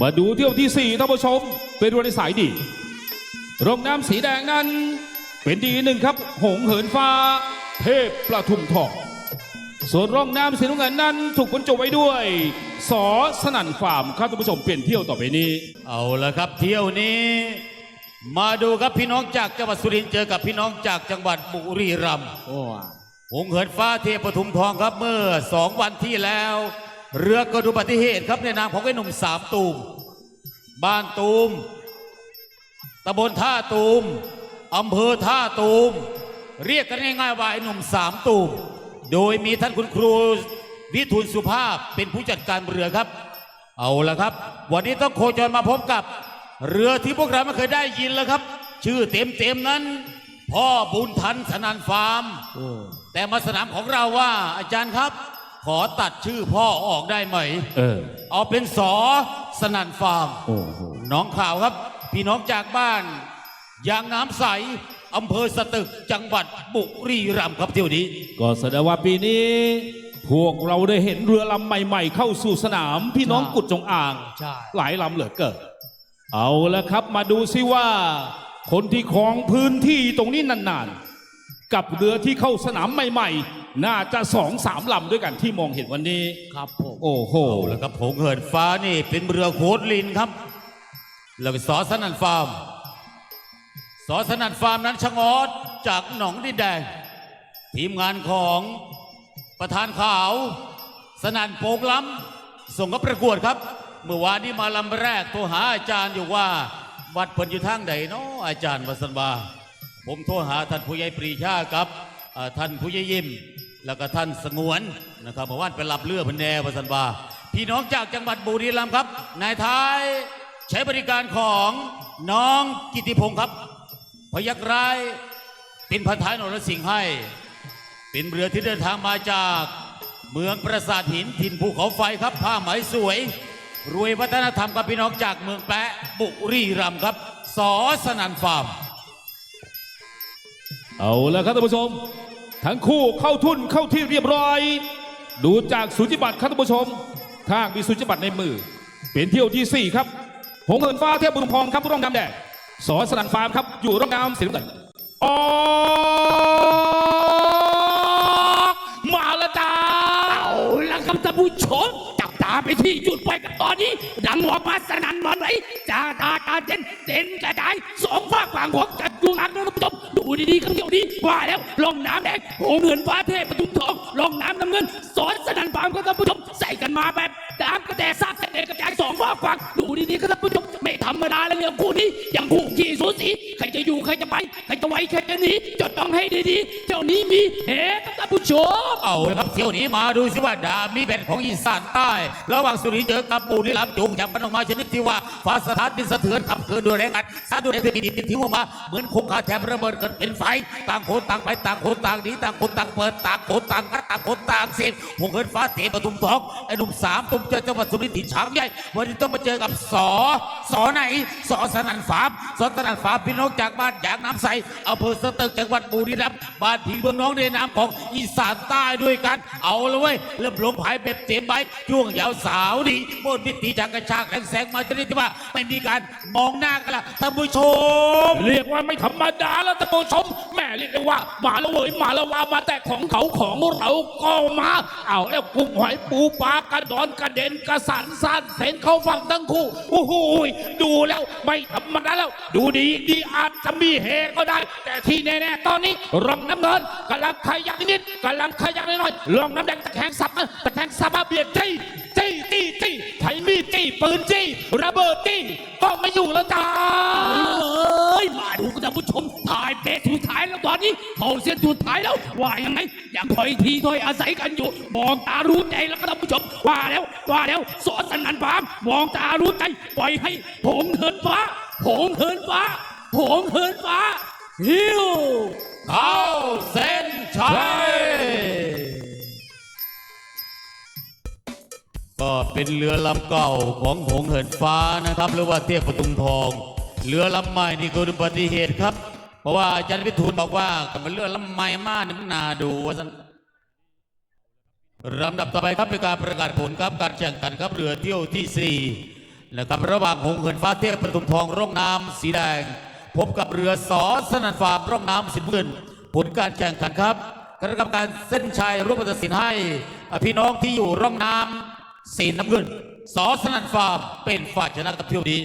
มาดูเที่ยวที่ 4ท่านผู้ชม เป็นวันในสายดีร่องน้ำสีแดงนั้น เป็นดีหนึ่งครับ หงเหินฟ้า เทพประทุมทองส่วนร่องน้ำสีน้ำเงินนั้นถูกบรรจุไว้ด้วย สอสนั่นฟาร์มครับท่านผู้ชมเปลี่ยนเที่ยวต่อไปนี้ เอาละครับเที่ยวนี้ มาดูครับพี่น้องจากจังหวัดสุรินทร์เจอกับพี่น้องจากจังหวัดบุรีรัมย์โอ้หงเหินฟ้าเทพปทุมทองครับเมื่อสองวันที่แล้ว เรือเกิดอุบัติเหตุครับในนามของไอ้หนุ่มสามตูม บ้านตูมตำบลท่าตูมอำเภอท่าตูม เรียกกันง่ายๆว่าไอ้หนุ่มสามตูม โดยมีท่านคุณครูวิทูลสุภาพเป็นผู้จัดการเรือครับ เอาละครับ วันนี้ต้องโคจรมาพบกับ เรือที่พวกเราไม่เคยได้ยินแล้วครับ ชื่อเต็มๆนั้น พ่อบุญทันสนันฟาร์มโอ้แต่มาสนามของเราว่าอาจารย์ครับ ขอตัดชื่อพ่อออกได้ไหม เออ เอาเป็นสอสนันฟาร์ม โอ้โหน้องข่าวครับ พี่น้องจากบ้านยางน้ำใสอำเภอสตึกจังหวัดบุรีรัมย์ครับเที่ยวนี้ ก็แสดงว่าปีนี้ พวกเราได้เห็นเรือลำใหม่ๆ เข้าสู่สนามพี่น้องกุดจงอ่าง ใช่ หลายลำเหลือเกินเอาละครับมาดูซิว่า คนที่ครองพื้นที่ตรงนี้นานๆ กับเรือที่เข้าสนามใหม่ๆ น่าจะสองสามลำด้วยกันที่มองเห็นวันนี้ ครับผมโอ้โหเอาละครับผงเหินฟ้านี่เป็นเรือโคดลินครับ แล้วก็สอสนันฟาร์ม สอสนันฟาร์มนั้นชะงอดจากหนองดินแดง ทีมงานของประธานข่าว สนันโปงล้ำส่งกับประกวดครับ เมื่อวานนี้มาลำแรกโทรหาอาจารย์อยู่ว่าวัดเพิ่นอยู่ทางใดเนาะอาจารย์วสันบาผมโทรหาท่านผู้ใหญ่ปรีชาครับอ่าท่านผู้ใหญ่ยิม แล้วก็ท่านสงวนนะครับเมื่อวานไปรับเรือพันแนวสันบาพี่น้องจากจังหวัดบุรีรัมย์ครับนายท้ายใช้บริการของน้องกิติพงศ์ครับ พยักร้ายเป็นพันท้ายนรสิงห์ให้ เป็นเรือที่เดินทางมาจากเมืองปราสาทหินถิ่นภูเขาไฟครับผ้าไหมสวย รวยวัฒนธรรมกับพี่น้องจากเมืองแปะบุรีรัมย์ครับสอสนันฟาร์มเอาละครับท่านผู้ชม ทั้งคู่เข้าทุนเข้าที่เรียบร้อย ดูจากสุจิบัตรครับท่านผู้ชมถ้ามีสุจิบัตรในมือ เป็นเที่ยวที่ 4 ครับหงเหินฟ้าเทียบบุญพองครับร่องน้ำแดงสอนสนันฟาร์มครับอยู่ร่องน้ำสีน้ำเงินออกมาและจ้าเอาละครับท่านผู้ชมจับตาไปที่จุดไปกันตอนนี้ ดังออกมาสนั่นหวันไหวจ้าตาตาเด่นเด่นกระจายสองฝากฝั่งของจัดดวงอัน อูดูดีๆข้างเดี๋ยวนี้ว่าแล้วลองน้ำแดงโหนือนฟ้าเทพปทุมทองลองน้ำน้ำเงิน สอนสนั่นฟาร์มก็ท่านผู้ชมใส่กันมาแบบดามกระแตซากเสด็จกระจายสองฝากว้างดูดีๆก็ท่านผู้ชมไม่ธรรมดาเลยเนี่ยคู่นี้อย่างคู่ขี่สูสีใคร ว้ใครจะหนีจะต้องให้ดีๆเจ้านี้มีเหตุท่านผู้ชมเอาละครับเที่ยวนี้มาดูสิว่าดาบมีแผ่นของอีสานใต้ ระหว่างสุริย์เจอกับปูนิรัมจูงจับกันออกมาชนิดที่ว่าฟ้าสถานดินสะเทือนขับเคลื่อนด้วยแรงอัดสาดด้วยแรงที่ดินทิ้งออกมาเหมือนคงคาแถบระเบิดเกิดเป็นไฟต่างคนต่างไปต่างคนต่างหนีต่างคนต่างเปิดต่างคนต่างกัดต่างคนต่างเสียพงเงินฟ้าเตะประตุมทองไอ้หนุ่มสามตุ่มเจอจังหวัดสุรินทร์ถิ่นช้างใหญ่วันนี้ต้องมาเจอกับสอสอไหนสอสนันฟาร์มสอสนันฟาร์มพี่น้องจากบ้านยางน้ำใสอำเภอสตึกจังหวัดบุรีรัมย์บ้านผีเมืองน้องในนามของอีสานใต้ด้วยกัน เอาเลยเว้ยเริ่มลงหายแบบเต็มใบช่วงยาวสาวดีบนวิธีจากกระชากแรงแสงมาจนไดที่ว่าไม่มีการมองหน้ากันละท่านผู้ชม เรียกว่าไม่ธรรมดาแล้วท่านผู้ชม เรียกได้ว่ามาล้วเวยมาล้วว่ามาแต่ของเขาของเราก็มาเอาแล้วกุ้งหอยปูปลากระดอนกระเด็นกระสันสันเห็นเขาฟังทั้งคู่โอ้โหยดูแล้วไม่ธรรมดาแล้ว ดูดีดีอาจจะมีเฮก็ได้ แต่ที่แน่ๆตอนนี้รองน้ำเงินกำลังขยักนิดกำลังขยักน้อยๆรองน้ำแดงตะแคงสับตะแคงสับมาเบียดจี้จี้จี้จี้ไถมีดจี้ปืนจี้ระเบิดจี้ก็ไม่อยู่แล้วจ้า ท่านผู้ชมถ่ายเปสุดท้ายแล้วตอนนี้เขาเส้นสุดท้ายแล้วว่ายังไงยังถอยทีถอยอาศัยกันอยู่มองตารู้ใจแล้วท่านผู้ชมว่าแล้วว่าแล้วสอนสนันฟามมองตารู้ใจปล่อยให้ผงเหินฟ้าผงเหินฟ้าผงเหินฟ้าฮิวเข้าเส้นชัยก็เป็นเรือลำเก่าของหงเหินฟ้านะครับ หรือว่าเทียบประตุงทอง เรือลำใหม่นี่เกิดอุบัติเหตุครับ เพราะว่าอาจารย์วิทูลบอกว่ากับมันเรือลำใหม่มากนี่มันน่าดูว่าสันลำดับต่อไปครับเป็นการประกาศผลครับการแข่งขันครับเรือเที่ยวที่นะครับระหว่างหงส์เหินฟ้าเทพประทุมทองร่องน้ำสีแดง พบกับเรือสอสนันฟาร์มร่องน้ำสีน้ำเงินผลการแข่งขันครับคณะกรรมการเส้นชัยร่วมตัดสินให้ พี่น้องที่อยู่ร่องน้ำสีน้ำเงินสอสนันฟาร์มเป็นฝ่ายชนะกับเที่ยวนี้